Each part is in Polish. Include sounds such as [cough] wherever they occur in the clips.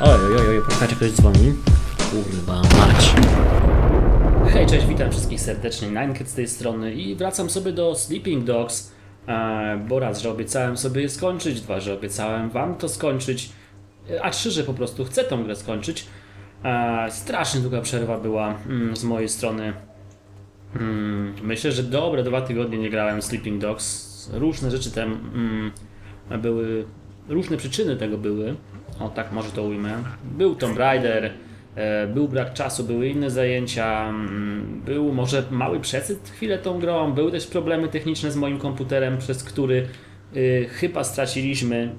Oj, oj, oj, poczekajcie, ktoś dzwoni. Kurwa, mać. Hej, cześć, witam wszystkich serdecznie, Ninecat z tej strony i wracam sobie do Sleeping Dogs, e, bo raz, że obiecałem sobie je skończyć, dwa, że obiecałem wam to skończyć, e, a trzy, że po prostu chcę tą grę skończyć. E, strasznie długa przerwa była mm, z mojej strony. Mm, myślę, że dobre dwa tygodnie nie grałem Sleeping Dogs. Różne rzeczy tam mm, były, różne przyczyny tego były. O tak może to ujmę. Był Tomb Raider, e, był brak czasu, były inne zajęcia, mm, był może mały przesyt chwilę tą grą, były też problemy techniczne z moim komputerem, przez który y, chyba straciliśmy,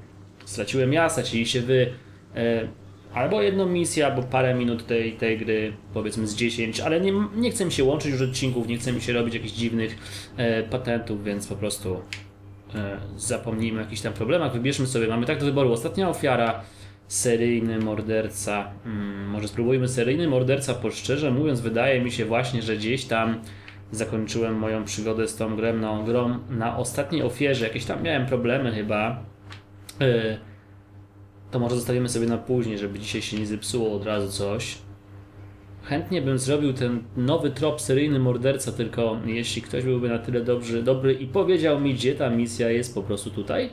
straciłem ja, straciliście wy, e, albo jedną misję, albo parę minut tej, tej gry, powiedzmy z 10, ale nie, nie chcę mi się łączyć już odcinków, nie chcę mi się robić jakichś dziwnych e, patentów, więc po prostu zapomnijmy o jakichś tam problemach, wybierzmy sobie, mamy tak do wyboru, ostatnia ofiara, seryjny morderca, hmm, może spróbujmy seryjny morderca, bo szczerze mówiąc wydaje mi się właśnie, że gdzieś tam zakończyłem moją przygodę z tą grą, no, grą na ostatniej ofierze, jakieś tam miałem problemy chyba, e, to może zostawimy sobie na później, żeby dzisiaj się nie zepsuło od razu coś. Chętnie bym zrobił ten nowy trop seryjny morderca, tylko jeśli ktoś byłby na tyle dobry, dobry i powiedział mi, gdzie ta misja jest po prostu tutaj.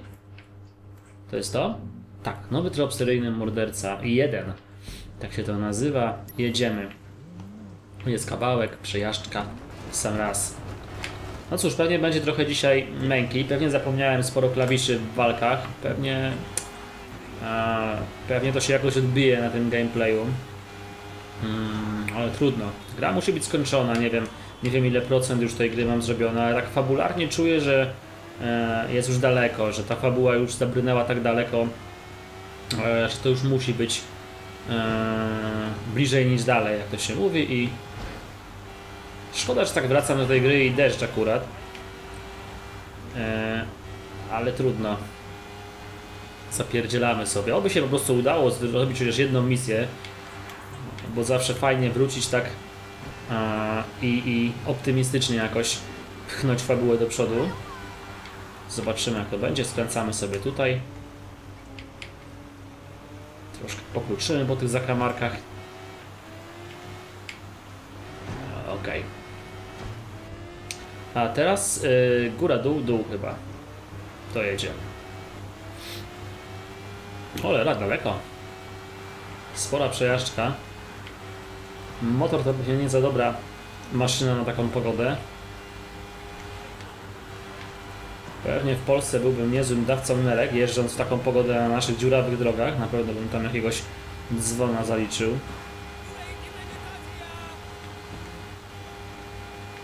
To jest to? Tak, nowy trop seryjny morderca. Jeden. Tak się to nazywa. Jedziemy. Jest kawałek, przejażdżka, w sam raz. No cóż, pewnie będzie trochę dzisiaj męki. Pewnie zapomniałem sporo klawiszy w walkach. Pewnie a, pewnie to się jakoś odbije na tym gameplayu. Mm, ale trudno. Gra musi być skończona, nie wiem, nie wiem ile procent już tej gry mam zrobione, ale tak fabularnie czuję, że e, jest już daleko, że ta fabuła już zabrnęła tak daleko, że to już musi być e, bliżej niż dalej, jak to się mówi i szkoda, że tak wracam do tej gry i deszcz akurat. E, ale trudno zapierdzielamy sobie. Oby się po prostu udało zrobić chociaż jedną misję, bo zawsze fajnie wrócić tak i, i optymistycznie jakoś pchnąć fabułę do przodu. Zobaczymy jak to będzie. Skręcamy sobie tutaj. Troszkę pokluczymy po tych zakamarkach. Ok. A teraz y, góra, dół, dół chyba. To jedziemy. Cholera, daleko. Spora przejażdżka. Motor to będzie nie za dobra maszyna na taką pogodę. Pewnie w Polsce byłbym niezłym dawcą nerek, jeżdżąc w taką pogodę na naszych dziurawych drogach. Na pewno bym tam jakiegoś dzwona zaliczył.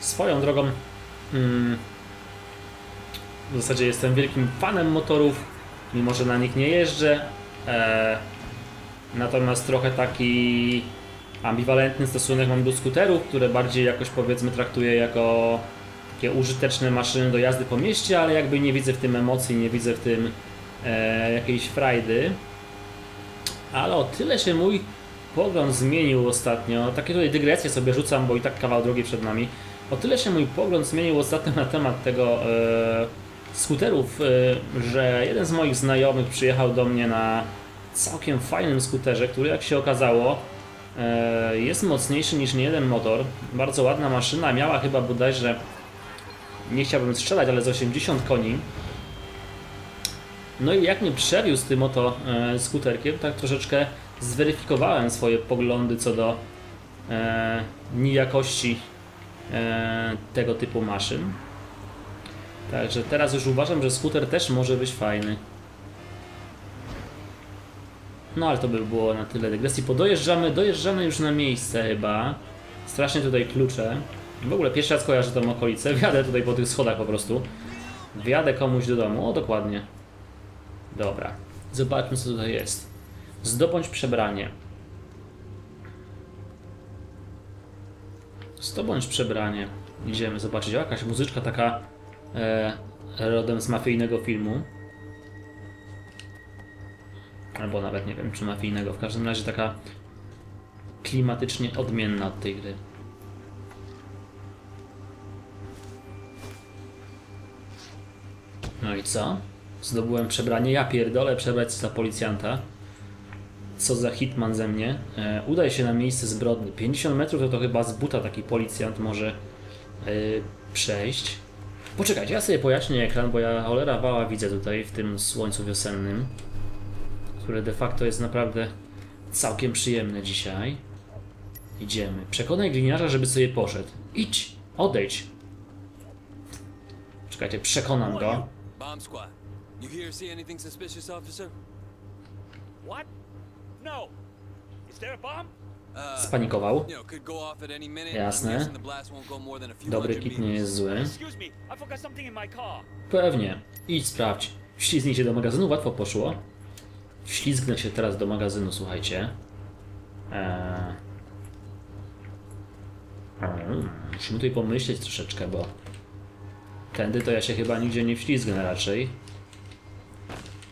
Swoją drogą mm, w zasadzie jestem wielkim fanem motorów, mimo że na nich nie jeżdżę, E, natomiast trochę taki ambiwalentny stosunek mam do skuterów, które bardziej jakoś powiedzmy traktuję jako takie użyteczne maszyny do jazdy po mieście, ale jakby nie widzę w tym emocji, nie widzę w tym e, jakiejś frajdy. Ale o tyle się mój pogląd zmienił ostatnio, takie tutaj dygresje sobie rzucam, bo i tak kawał drogi przed nami. O tyle się mój pogląd zmienił ostatnio na temat tego e, skuterów, e, że jeden z moich znajomych przyjechał do mnie na całkiem fajnym skuterze, który jak się okazało e, jest mocniejszy niż niejeden motor. Bardzo ładna maszyna, miała chyba bodajże, nie chciałbym strzelać, ale z 80 koni. No i jak mnie przewiózł tym oto e, skuterkiem, tak troszeczkę zweryfikowałem swoje poglądy co do nijakości tego typu maszyn. Także teraz już uważam, że skuter też może być fajny. No ale to by było na tyle dygresji. Podojeżdżamy, dojeżdżamy już na miejsce chyba. Strasznie tutaj klucze. W ogóle pierwszy raz kojarzę tą okolicę. [laughs] Wjadę tutaj po tych schodach po prostu. Wjadę komuś do domu. O, dokładnie. Dobra. Zobaczmy co tutaj jest. Zdobądź przebranie. Zdobądź przebranie. Idziemy zobaczyć. O, jakaś muzyczka taka e, rodem z mafijnego filmu. Albo nawet nie wiem, czy mafijnego. W każdym razie taka klimatycznie odmienna od tej gry. No i co? Zdobyłem przebranie. Ja pierdolę przebrać za policjanta. Co za hitman ze mnie. E, udaj się na miejsce zbrodni. 50 metrów to, to chyba z buta taki policjant może e, przejść. Poczekajcie, ja sobie pojaśnię ekran, bo ja cholera wała widzę tutaj w tym słońcu wiosennym, które de facto jest naprawdę całkiem przyjemne dzisiaj. Idziemy. Przekonaj gliniarza, żeby sobie poszedł. Idź, odejdź. Czekajcie, przekonam go. Bomb squad. You here see anything suspicious, officer? What? No. Is there a bomb? Uh, Spanikował. you know, could go off at any minute. Jasne. I'm guessing the blast won't go more than a few Dobry kit nie jest zły. Excuse me, I forgot something in my car. Pewnie. Idź sprawdź. Wślizgnij się do magazynu, łatwo poszło. Wślizgnę się teraz do magazynu, słuchajcie. Eee... Mm, musimy tutaj pomyśleć troszeczkę, bo tędy to ja się chyba nigdzie nie wślizgnę raczej.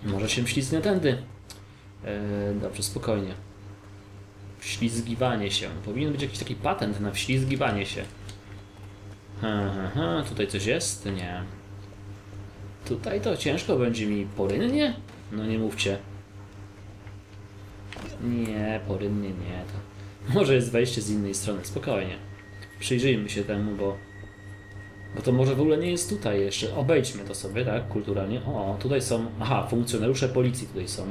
Może się wślizgnę tędy. Eee, dobrze, spokojnie. Wślizgiwanie się. Powinien być jakiś taki patent na wślizgiwanie się. Aha, tutaj coś jest? Nie. Tutaj to ciężko będzie mi porynnie? No nie mówcie. Nie, porynnie nie. To może jest wejście z innej strony, spokojnie. Przyjrzyjmy się temu, bo... Bo to może w ogóle nie jest tutaj jeszcze. Obejdźmy to sobie, tak? Kulturalnie. O, tutaj są... Aha, funkcjonariusze policji tutaj są.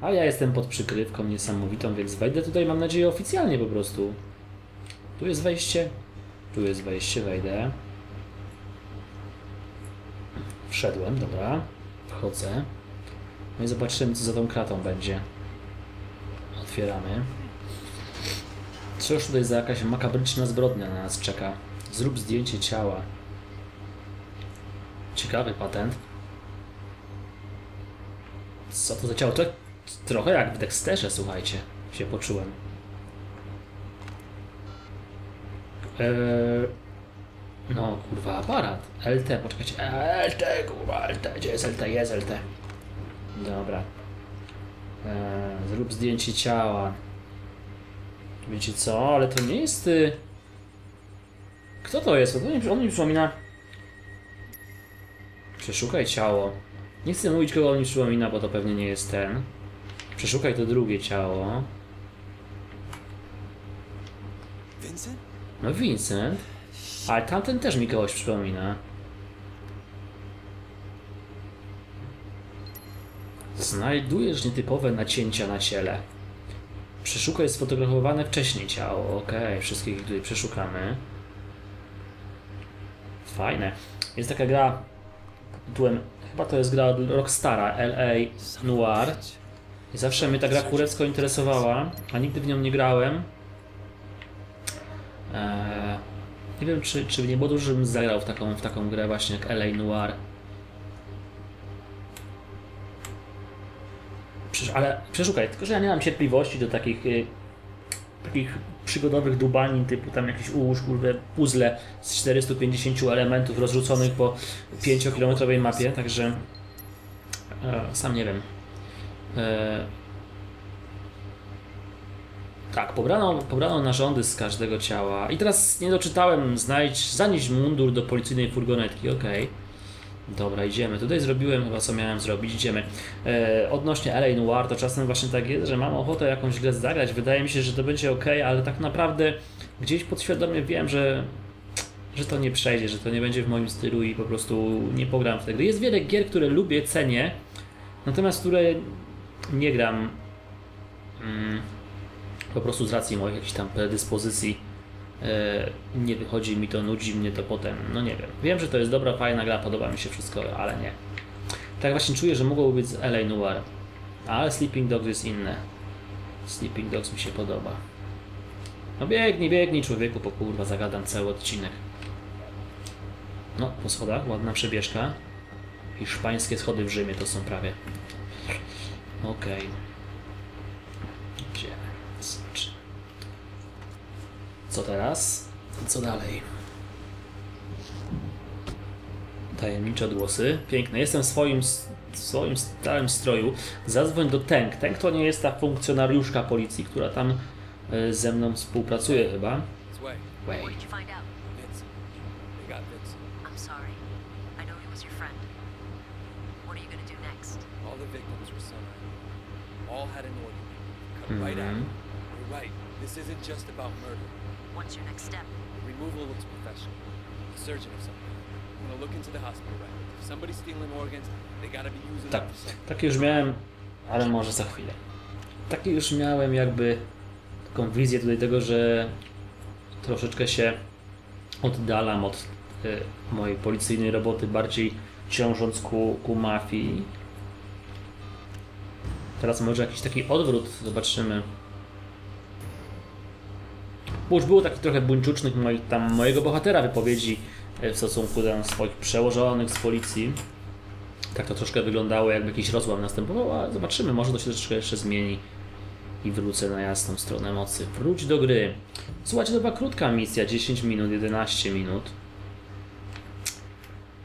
A ja jestem pod przykrywką niesamowitą, więc wejdę tutaj, mam nadzieję, oficjalnie po prostu. Tu jest wejście. Tu jest wejście, wejdę. Wszedłem, dobra. Wchodzę. No i zobaczymy, co za tą kratą będzie. Otwieramy. Cóż tutaj za jakaś makabryczna zbrodnia na nas czeka? Zrób zdjęcie ciała. Ciekawy patent. Co to za ciało? To trochę jak w Dexterze, słuchajcie, się poczułem. Eee, no kurwa, aparat. LT, poczekajcie. Eee, LT, kurwa, LT, gdzie jest LT? Jest LT. Dobra. Eee, zrób zdjęcie ciała. Wiecie co, ale to nie jest... Y... Kto to jest? On mi, on mi przypomina... Przeszukaj ciało. Nie chcę mówić, kogo on mi przypomina, bo to pewnie nie jest ten. Przeszukaj to drugie ciało. Vincent? No Vincent. Ale tamten też mi kogoś przypomina. Znajdujesz nietypowe nacięcia na ciele. Przeszukaj sfotografowane wcześniej ciało. Okej, wszystkich tutaj przeszukamy. Fajne. Jest taka gra tytułem, chyba to jest gra od Rockstara, LA Noir. I zawsze mnie ta gra kurecko interesowała, a nigdy w nią nie grałem. Eee, nie wiem, czy, czy nie było dużo, żebym zagrał w taką, w taką grę właśnie jak LA Noir. Przecież, ale przeszukaj, tylko że ja nie mam cierpliwości do takich, y, takich przygodowych dubanin, typu tam jakiś ułóż, kurde, puzzle z 450 elementów rozrzuconych po 5-kilometrowej mapie, także e, sam nie wiem. E, tak, pobrano, pobrano narządy z każdego ciała. I teraz nie doczytałem, znajdź, zanieść mundur do policyjnej furgonetki, okej. Dobra, idziemy. Tutaj zrobiłem chyba co miałem zrobić, idziemy. E, odnośnie LA Noir, to czasem właśnie tak jest, że mam ochotę jakąś grę zagrać. Wydaje mi się, że to będzie ok, ale tak naprawdę gdzieś podświadomie wiem, że, że to nie przejdzie, że to nie będzie w moim stylu i po prostu nie pogram w te gry. Jest wiele gier, które lubię, cenię, natomiast które nie gram. Mm, po prostu z racji moich jakichś tam predyspozycji nie wychodzi mi to, nudzi mnie to potem, no nie wiem. Wiem, że to jest dobra, fajna gra, podoba mi się wszystko, ale nie. Tak właśnie czuję, że mogłoby być z LA Noir, ale Sleeping Dogs jest inne. Sleeping Dogs mi się podoba. No biegnij, biegnij człowieku, po kurwa zagadam cały odcinek. No, po schodach, ładna przebieżka. Hiszpańskie schody w Rzymie to są prawie. Okej. Idziemy. Zobaczymy. Co teraz? Co dalej? Tajemnicze odgłosy. Piękne. Jestem w swoim, w swoim stałym stroju. Zadzwoń do Tank. Tank to nie jest ta funkcjonariuszka policji, która tam e, ze mną współpracuje chyba. Wait. All had an. Right out. Mhm. You're right. This isn't just about murder. What's your next step? Removal looks professional. A surgeon or something. I'm gonna look into the hospital records. If somebody's stealing organs, they gotta be using Tak, takie już miałem, ale może za chwilę. Takie już miałem jakby taką wizję tutaj tego, że troszeczkę się oddalam od y, mojej policyjnej roboty, bardziej ciążąc ku, ku mafii. Teraz może jakiś taki odwrót, zobaczymy. Bo już było takich trochę buńczucznych moich, tam mojego bohatera wypowiedzi e, w stosunku do swoich przełożonych z policji. Tak to troszkę wyglądało, jakby jakiś rozłam następował, a zobaczymy, może to się troszkę jeszcze zmieni i wrócę na jasną stronę mocy. Wróć do gry. Słuchajcie, to była krótka misja, 10 minut, 11 minut.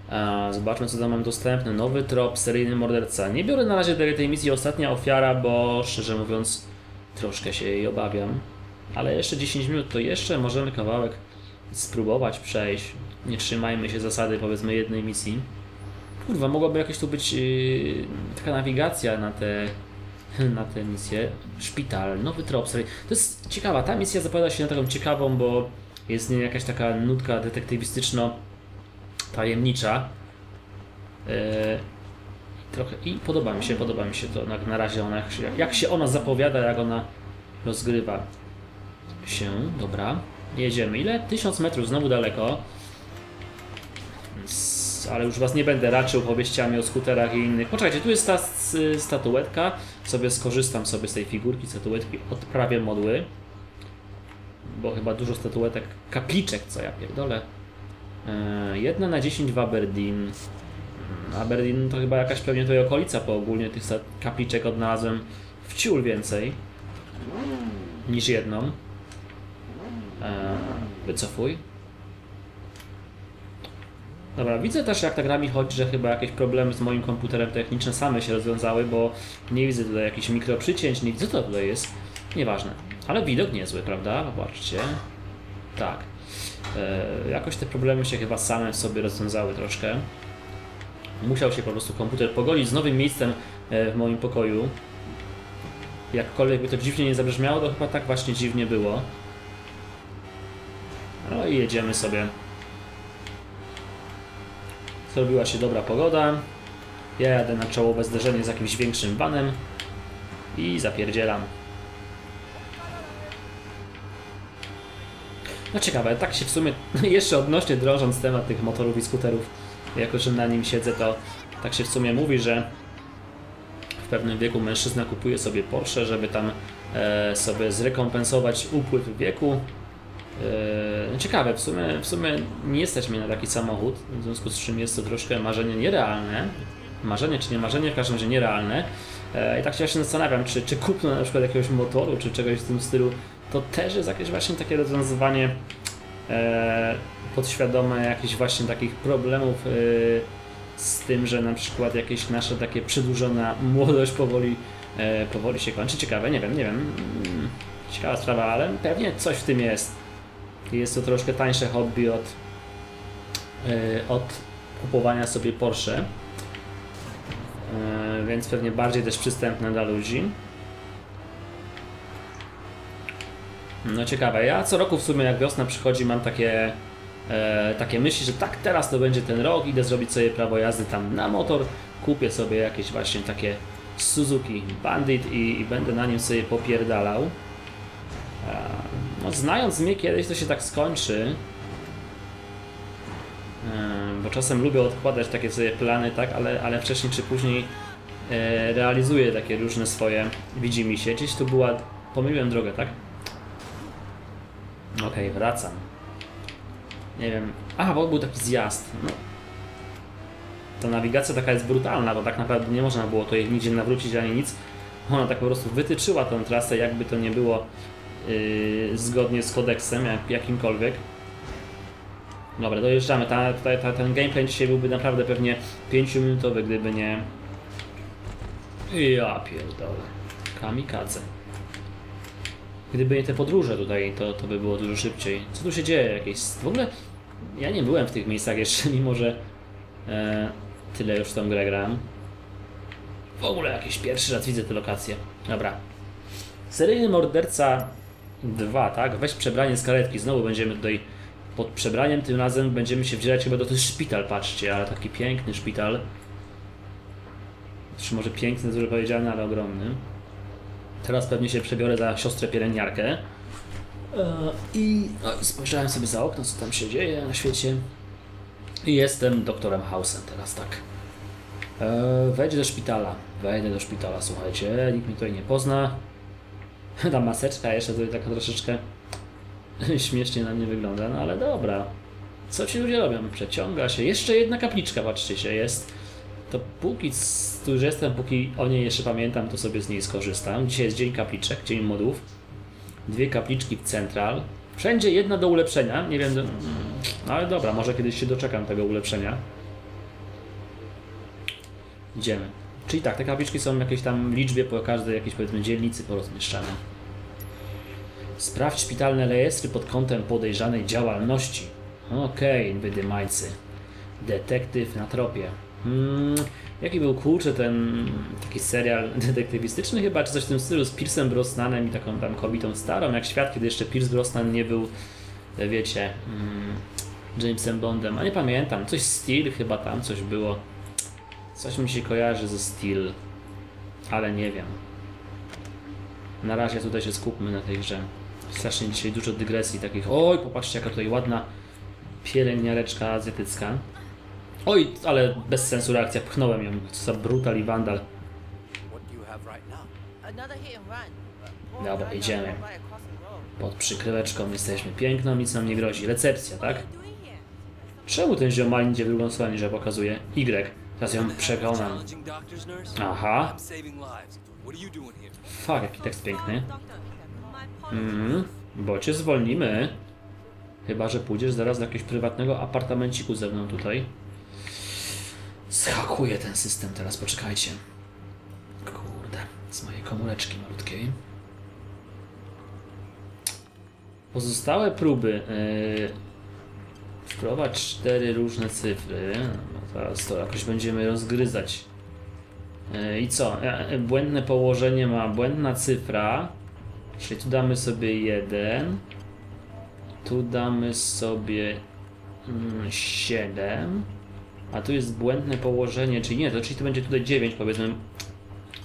A, zobaczmy, co tam mam dostępne. Nowy trop, seryjny morderca. Nie biorę na razie tej misji ostatnia ofiara, bo szczerze mówiąc, troszkę się jej obawiam. Ale jeszcze 10 minut to jeszcze możemy kawałek spróbować przejść. Nie trzymajmy się zasady, powiedzmy, jednej misji. Kurwa, mogłaby jakaś tu być yy, taka nawigacja na te, [laughs] na tę misję. Szpital, nowy trop. Sorry. To jest ciekawa. Ta misja zapowiada się na taką ciekawą, bo jest w niej jakaś taka nutka detektywistyczno-tajemnicza. Yy, trochę i podoba mi się, podoba mi się to na, na razie ona, jak, jak się ona zapowiada, jak ona rozgrywa się. Dobra, jedziemy. Ile? 1000 metrów, znowu daleko. Ale już was nie będę raczył powieściami o skuterach i innych. Poczekajcie, tu jest ta statuetka. Sobie skorzystam sobie z tej figurki statuetki, odprawię modły. Bo chyba dużo statuetek, kapliczek, co ja pierdolę. Yy, jedna na 10 w Aberdeen. Mm, Aberdeen to chyba jakaś pewnie tutaj okolica, bo ogólnie tych kapliczek odnalazłem w ciul więcej niż jedną. Eee, wycofuj. Dobra, widzę też jak ta gra mi chodzi, że chyba jakieś problemy z moim komputerem techniczne same się rozwiązały, bo nie widzę tutaj jakichś mikroprzycięć, nie widzę co tutaj jest. Nieważne. Ale widok niezły, prawda? Popatrzcie. Tak. Eee, jakoś te problemy się chyba same sobie rozwiązały troszkę. Musiał się po prostu komputer pogodzić z nowym miejscem e, w moim pokoju. Jakkolwiek by to dziwnie nie zabrzmiało, to chyba tak właśnie dziwnie było. No i jedziemy sobie. Zrobiła się dobra pogoda. Ja jadę na czołowe zderzenie z jakimś większym vanem i zapierdzielam. No ciekawe, tak się w sumie [laughs] jeszcze odnośnie drążąc temat tych motorów i skuterów, jako że na nim siedzę, to tak się w sumie mówi, że w pewnym wieku mężczyzna kupuje sobie Porsche, żeby tam e, sobie zrekompensować upływ wieku. E, ciekawe, w sumie, w sumie nie mnie na taki samochód, w związku z czym jest to troszkę marzenie nierealne. Marzenie czy nie marzenie, w każdym razie nierealne. E, I tak się właśnie zastanawiam, czy, czy kupno na przykład jakiegoś motoru, czy czegoś w tym stylu, to też jest jakieś właśnie takie rozwiązywanie e, podświadome jakichś właśnie takich problemów z tym, że na przykład jakieś nasze takie przedłużona młodość powoli, powoli się kończy. Ciekawe, nie wiem, nie wiem. Mm, Ciekawa sprawa, ale pewnie coś w tym jest. Jest to troszkę tańsze hobby od, e, od kupowania sobie Porsche. E, więc pewnie bardziej też przystępne dla ludzi. No ciekawe, ja co roku w sumie jak wiosna przychodzi mam takie, e, takie myśli, że tak teraz to będzie ten rok, idę zrobić sobie prawo jazdy tam na motor, kupię sobie jakieś właśnie takie Suzuki Bandit i, i będę na nim sobie popierdalał. No znając mnie kiedyś to się tak skończy, e, bo czasem lubię odkładać takie sobie plany, tak, ale, ale wcześniej czy później e, realizuję takie różne swoje widzi mi się. Gdzieś tu była, pomyliłem drogę, tak? Okej, wracam. Nie wiem. Aha, bo był taki zjazd. No. Ta nawigacja taka jest brutalna, bo tak naprawdę nie można było to nigdzie nawrócić ani nic. Ona tak po prostu wytyczyła tę trasę, jakby to nie było yy, zgodnie z kodeksem, jak, jakimkolwiek. Dobra, dojeżdżamy. Ta, ta, ta, ten gameplay dzisiaj byłby naprawdę pewnie 5-minutowy, gdyby nie. Ja pierdolę. Kamikadze. Gdyby nie te podróże tutaj, to, to by było dużo szybciej. Co tu się dzieje? Jakieś... W ogóle ja nie byłem w tych miejscach jeszcze, [laughs] mimo że e, tyle już tą grę grałem. W ogóle jakiś pierwszy raz widzę te lokacje. Dobra. Seryjny morderca 2, tak? Weź przebranie z karetki. Znowu będziemy tutaj pod przebraniem. Tym razem będziemy się wdzielać chyba do ten szpital, patrzcie, ale taki piękny szpital. Czy może piękny, dużo powiedziane, ale ogromny. Teraz pewnie się przebiorę za siostrę pielęgniarkę. E, I no, spojrzałem sobie za okno, co tam się dzieje na świecie. I jestem doktorem Hausem teraz, tak. E, wejdź do szpitala. Wejdę do szpitala, słuchajcie. Nikt mnie tutaj nie pozna. [laughs] Ta maseczka jeszcze tutaj taka troszeczkę [laughs] śmiesznie na mnie wygląda, no ale dobra. Co ci ludzie robią? Przeciąga się. Jeszcze jedna kapliczka, patrzcie się, jest. To póki tu już jestem, póki o niej jeszcze pamiętam, to sobie z niej skorzystam. Dzisiaj jest dzień kapliczek, dzień modów. Dwie kapliczki w central. Wszędzie jedna do ulepszenia. Nie wiem, do... no ale dobra, może kiedyś się doczekam tego ulepszenia. Idziemy. Czyli tak, te kapliczki są w jakiejś tam liczbie po każdej jakiejś powiedzmy dzielnicy porozmieszczane. Sprawdź szpitalne rejestry pod kątem podejrzanej działalności. Okej, wydymańcy. Detektyw na tropie. Hmm, jaki był kurczę ten taki serial [laughs] detektywistyczny chyba, czy coś w tym stylu z Piersem Brosnanem i taką tam kobietą starą, jak świat, kiedy jeszcze Pierce Brosnan nie był, wiecie, mm, Jamesem Bondem, a nie pamiętam, coś Steel chyba tam, coś było. Coś mi się kojarzy ze Steel, ale nie wiem. Na razie tutaj się skupmy na tej grze. Strasznie dzisiaj dużo dygresji takich. Oj, popatrzcie jaka tutaj ładna pielęgniareczka azjatycka. Oj, ale bez sensu reakcja, pchnąłem ją. Co za brutal i and run. Dobra, idziemy. Pod przykryweczką jesteśmy. Piękno, nic nam nie grozi. Recepcja, tak? Czemu ten ziomal idzie w drugą stronę, że pokazuje? Y. Teraz ją przekonam. Aha. Fuck, jaki tekst piękny. Mhm. Bo cię zwolnimy. Chyba, że pójdziesz zaraz do jakiegoś prywatnego apartamenciku ze mną tutaj. Zhakuję ten system teraz, poczekajcie. Kurde, z mojej komóreczki malutkiej. Pozostałe próby. Yy, wprowadź cztery różne cyfry. No teraz to jakoś będziemy rozgryzać. Yy, I co? E, Błędne położenie ma błędna cyfra. Czyli tu damy sobie 1. Tu damy sobie mm, 7. A tu jest błędne położenie, czyli nie, to czyli to będzie tutaj 9 powiedzmy.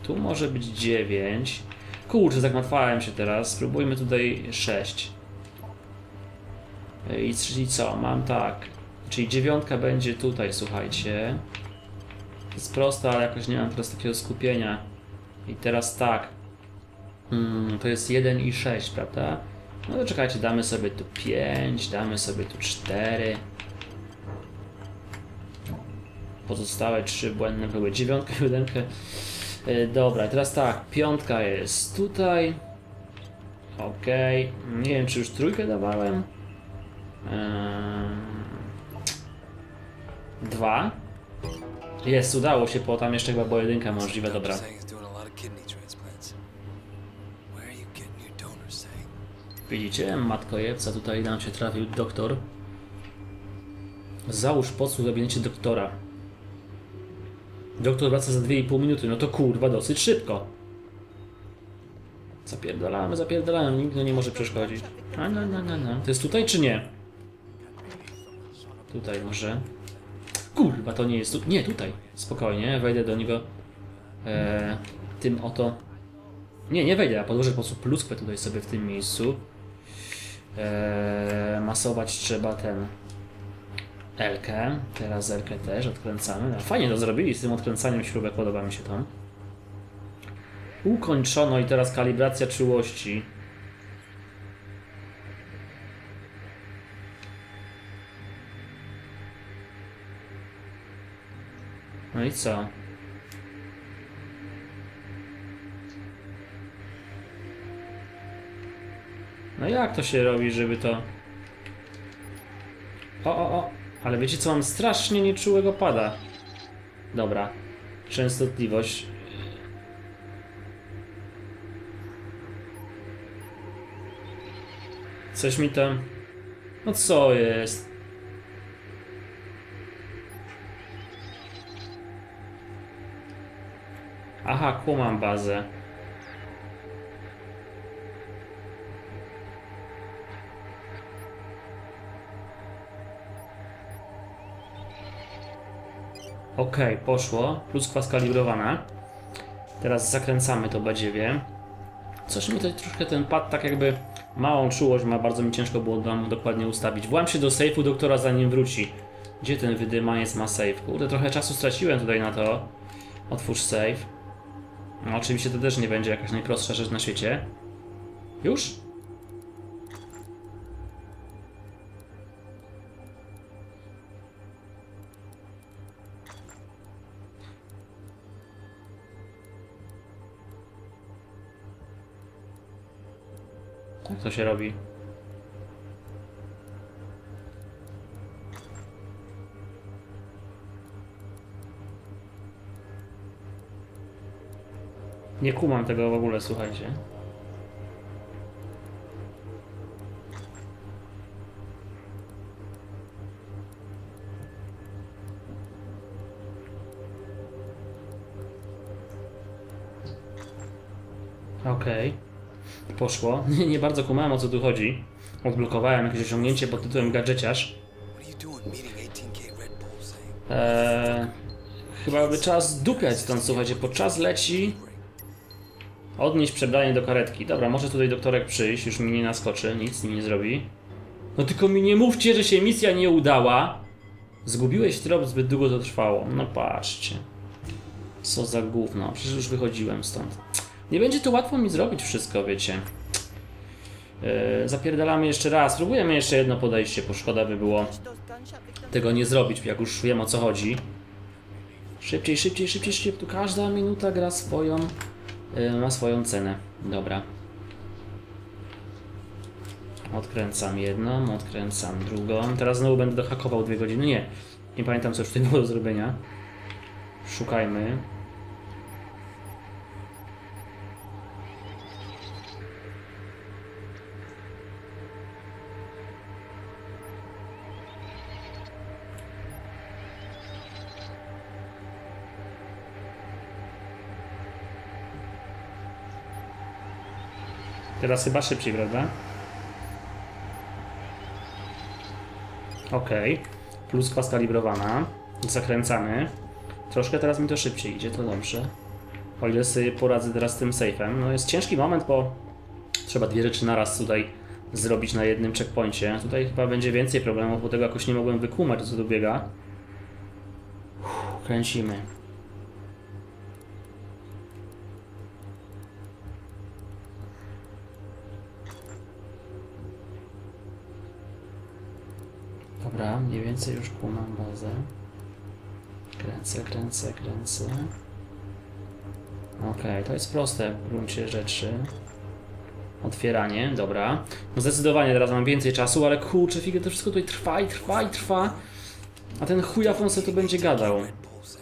Tu może być 9. Kurczę, zagmatwałem się teraz. Spróbujmy tutaj 6. I czyli co? Mam tak. Czyli dziewiątka będzie tutaj, słuchajcie. To jest proste, ale jakoś nie mam teraz takiego skupienia. I teraz tak. Mm, to jest 1 i 6, prawda? No to czekajcie, damy sobie tu 5, damy sobie tu 4. Pozostałe 3 błędne były dziewiątkę, jedynkę. Yy, dobra, teraz tak, piątka jest tutaj. Ok, nie wiem czy już trójkę dawałem. Yy, dwa. Jest, udało się, bo tam jeszcze chyba była jedynka możliwe, dobra. Widzicie, matko jebca, tutaj nam się trafił doktor. Załóż podsłuch gabinecie doktora. Doktor wraca za 2,5 minuty, no to kurwa dosyć szybko. Zapierdalamy, zapierdalamy, nikt no nie może przeszkodzić. No, no, no, no, no. To jest tutaj czy nie? Tutaj może. Kurwa, to nie jest tu. Nie, tutaj. Spokojnie, wejdę do niego e, tym oto. Nie, nie wejdę, ja podłożę po prostu tutaj sobie w tym miejscu. Eee, masować trzeba ten Elkę. Teraz Elkę też odkręcamy. No, fajnie to zrobili z tym odkręcaniem śrubek, podoba mi się to. Ukończono i teraz kalibracja czułości. No i co? No jak to się robi, żeby to... O, o, o! Ale wiecie co, mam strasznie nieczułego pada. Dobra. Częstotliwość. Coś mi tam... No co jest? Aha, kumam bazę. Ok, poszło. Pluskwa skalibrowana. Teraz zakręcamy to badziewie. Coś mi tutaj troszkę ten pad tak jakby małą czułość ma, bardzo mi ciężko było tam dokładnie ustawić. Włam się do sejfu doktora zanim wróci. Gdzie ten wydymaniec ma safe? Kurde, trochę czasu straciłem tutaj na to. Otwórz safe. No, oczywiście to też nie będzie jakaś najprostsza rzecz na świecie. Już? Się robi? Nie kumam tego w ogóle, słuchajcie. Okej. Poszło. [laughs] Nie, bardzo kumałem o co tu chodzi. Odblokowałem jakieś osiągnięcie pod tytułem gadżeciarz. What are you doing meeting 18K Red Bulls? Eee, chyba by czas dupiać stąd, słuchajcie, bo czas leci. Odnieść przebranie do karetki. Dobra, może tutaj doktorek przyjść, już mi nie naskoczy, nic mi nie zrobi. No tylko mi nie mówcie, że się misja nie udała. Zgubiłeś trop, zbyt długo to trwało. No patrzcie. Co za gówno, przecież już wychodziłem stąd. Nie będzie to łatwo mi zrobić wszystko, wiecie. Eee, zapierdalamy jeszcze raz, próbujemy jeszcze jedno podejście, bo szkoda by było tego nie zrobić, jak już wiem o co chodzi. Szybciej, szybciej, szybciej, szybciej. Tu każda minuta gra swoją, y, ma swoją cenę. Dobra. Odkręcam jedną, odkręcam drugą. Teraz znowu będę dohakował dwie godziny. Nie, nie pamiętam co już tutaj było do zrobienia. Szukajmy. Teraz chyba szybciej, prawda? Ok. Pluskwa skalibrowana. Zakręcamy. Troszkę teraz mi to szybciej idzie, to dobrze. O ile sobie poradzę teraz z tym safe'em. No jest ciężki moment, bo trzeba dwie rzeczy naraz tutaj zrobić na jednym checkpoincie. Tutaj chyba będzie więcej problemów, bo tego jakoś nie mogłem wykumać, co tu biega. Uff, kręcimy. Mniej więcej już kumam bazę. Kręcę, kręcę, kręcę. Okej, to jest proste w gruncie rzeczy. Otwieranie, dobra. No zdecydowanie teraz mam więcej czasu, ale kurczę, figę to wszystko tutaj trwa i trwa i trwa. A ten chuj Afonso tu będzie gadał. Red Bulls,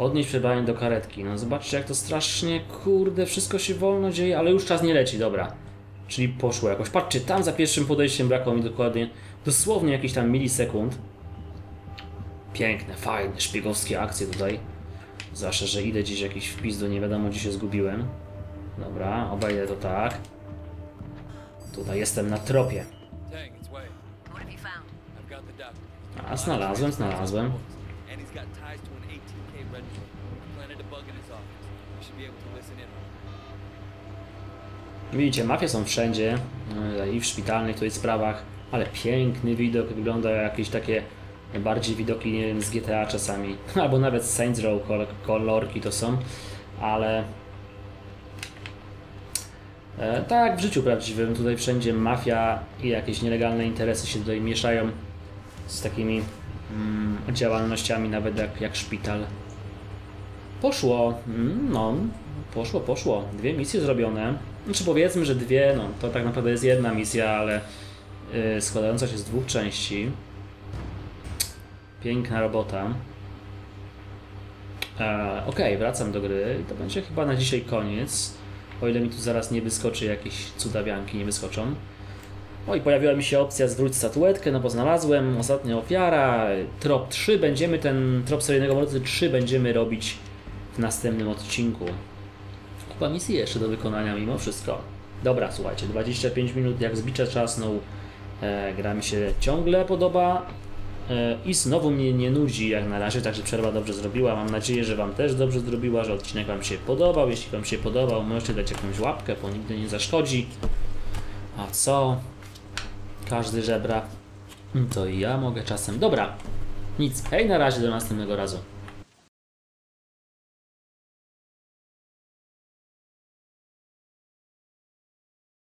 Odnieść przebranie do karetki. No zobaczcie jak to strasznie, kurde, wszystko się wolno dzieje, ale już czas nie leci, dobra. Czyli poszło jakoś. Patrzcie, tam za pierwszym podejściem brakło mi dokładnie, dosłownie jakichś tam milisekund. Piękne, fajne, szpiegowskie akcje tutaj. Zwłaszcza, że idę gdzieś jakiś wpis do nie wiadomo gdzie się zgubiłem. Dobra, obejdę to tak. Tutaj jestem na tropie. A znalazłem, znalazłem. Should be able to listen in. Widzicie, mafie są wszędzie, e, i w szpitalnych tutaj sprawach, ale piękny widok, wygląda jak jakieś takie bardziej widoki, nie wiem, z GTA czasami, [laughs] albo nawet Saints Row kol- kolorki to są, ale e, tak jak w życiu prawdziwym, tutaj wszędzie mafia i jakieś nielegalne interesy się tutaj mieszają z takimi mm, działalnościami nawet jak, jak szpital. Poszło, mm, no, poszło, poszło. Dwie misje zrobione. Znaczy powiedzmy, że dwie, no to tak naprawdę jest jedna misja, ale yy, składająca się z dwóch części. Piękna robota. E, Okej, wracam do gry i to będzie chyba na dzisiaj koniec. O ile mi tu zaraz nie wyskoczy jakieś cudawianki, nie wyskoczą. O i pojawiła mi się opcja zwróć statuetkę, no bo znalazłem ostatnia ofiara, trop 3, będziemy ten trop seryjnego mordercy 3 będziemy robić w następnym odcinku. Kupa misji jeszcze do wykonania mimo wszystko. Dobra, słuchajcie, 25 minut jak zbicze czas, no E, gra mi się ciągle podoba e, i znowu mnie nie nudzi jak na razie, także przerwa dobrze zrobiła. Mam nadzieję, że Wam też dobrze zrobiła, że odcinek Wam się podobał. Jeśli Wam się podobał, możecie dać jakąś łapkę, bo nigdy nie zaszkodzi. A co? Każdy żebra. To i ja mogę czasem. Dobra, nic. Hej, na razie, do następnego razu.